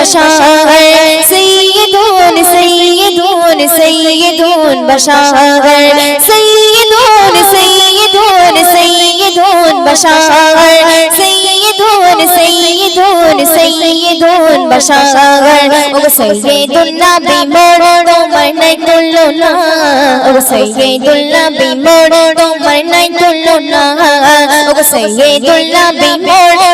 بشار سيدون سيدون سيدون بشار سيدون سيدون سيدون بشار سيدون سيدون سيدون بشار وسيد النبي مرد ومرنيت اللولا وسيد النبي مرد ومرنيت اللولا وسيد النبي مرد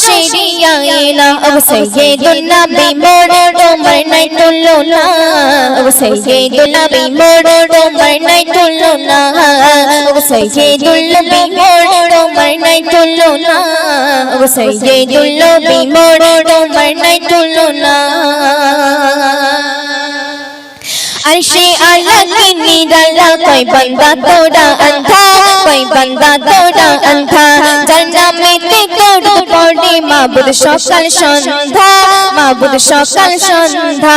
সেরিয়া ইলাম ও সাইয়েদুল আরশে আলাকে নিরালা কই বান্দা তোরা আন্ধা কই বান্দা তোরা আন্ধা জান তোর পড়ে মাবুদ সকাল সন্ধ্যা মাবুদ সকাল সন্ধ্যা।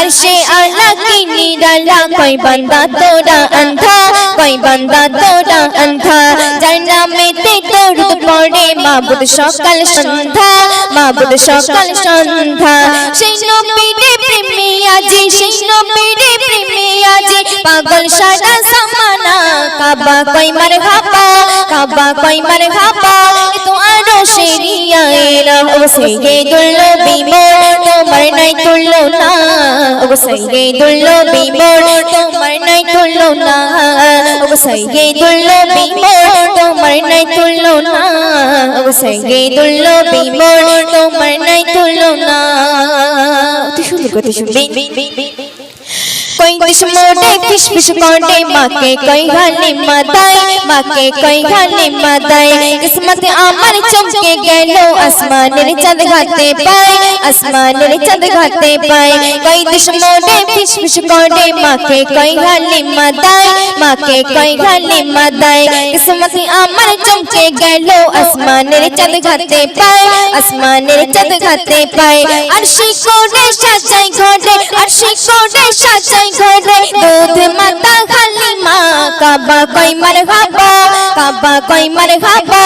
আরশে আলা কি নিরালা কই বান্দা তোরা অন্ধা কই বান্দা তোরা অন্ধা। জানা মেতে তোর পড়ে মাবুদ সকাল সন্ধ্যা মাবুদ সকাল সন্ধ্যা। সেই নবীরে প্রেমে আজি, সেই নবীরে প্রেমে আজি পাগল সারা সামানা কাবা কই মার হাবা কাবা কই মার হাবা তো আরও শেরিয়া এরা ও সৈয়ে দুল্লো বিমোর তোমার নাই তুললো না ও সৈয়ে দুল্লো বিমোর তোমার নাই তুললো না ও সৈয়ে দুল্লো বিমোর তোমার নাই তুললো না ও সৈয়ে দুল্লো বিমোর তোমার নাই তুললো না অতি সুন্দর কথা শুনবি फ़िश फ़िश कोटे माके कोई घाली मदाई माके कोई घाली मदाई किस्मत आमर चमके गेलो, आसमान रे चंद घाते पाए, आसमान रे चंद घाते पाए। कोई दिश मोटे फ़िश फ़िश कोटे माके कोई घाली मदाई माके कोई घाली मदाई किस्मत आमर चमके गेलो, आसमान रे चंद घाते पाए, आसमान रे चंद घाते पाए। अर्शी कोडे साजाई घोड़े अर्शी साजाई ঘরে দুধ মাতা খালি মা, কাবা কই মার খাবা, কাবা কই মার খাবা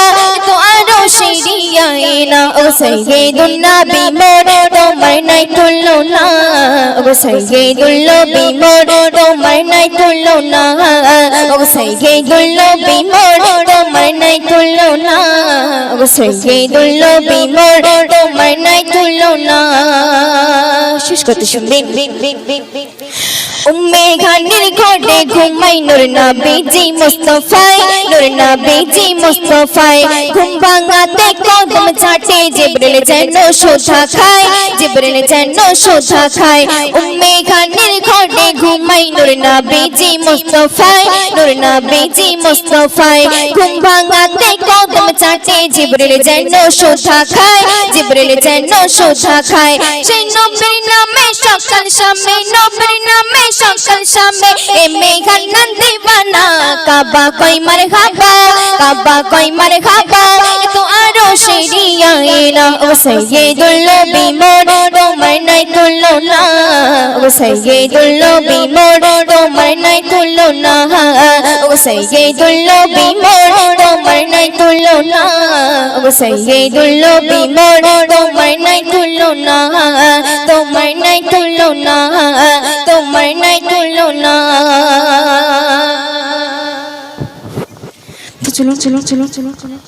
তো আরও সিরিয়া না ও সৈয়দুল নবী মোর তোমার নাই তুললো না ও সৈয়দুল নবী মোর তোমার নাই তুললো না ও সৈয়দুল নবী মোর তোমার নাই তুললো না ও সৈয়দুল নবী মোর তোমার নাই তুললো না শেষ করতে শুনবেন। উম্মে খানের ঘুমাই নূর নবীজি মুস্তফাই, নূর নবীজি মুস্তফাই। ঘুম ভাঙাতে কদম চাটে জিবরিল যেন শোধা খায়, জিবরিল যেন শোধা খায়। উম্মে খানের ঘটে ঘুমাই, নূর নবীজি মুস্তফাই, নূর নবীজি মুস্তফাই। ঘুম ভাঙাতে কদম চাটে জিবরিল যেন শোধা খায়, জিবরিল যেন শোধা খায়। সেই নবীর নামে সকাল শামে নবীর নামে সকাল শামে এ মেঘানন দিবানা কাবা কই মার খাবা, কাবা কই মার খাবা তো আরও শিরিয়া এনা ও সৈয়দুল নবী মোর, তোমার নাই তুললো না ও সৈয়দুল নবী মোর, তোমার নাই তুললো না ও সৈয়দুল নবী মোর, তোমার নাই তুললো না ও সৈয়দুল নবী মোর, তোমার নাই তুললো না তোমার নাই তুললো না তোমার নাই তুললো না chulón, chulón, chulón, chulón, chulón.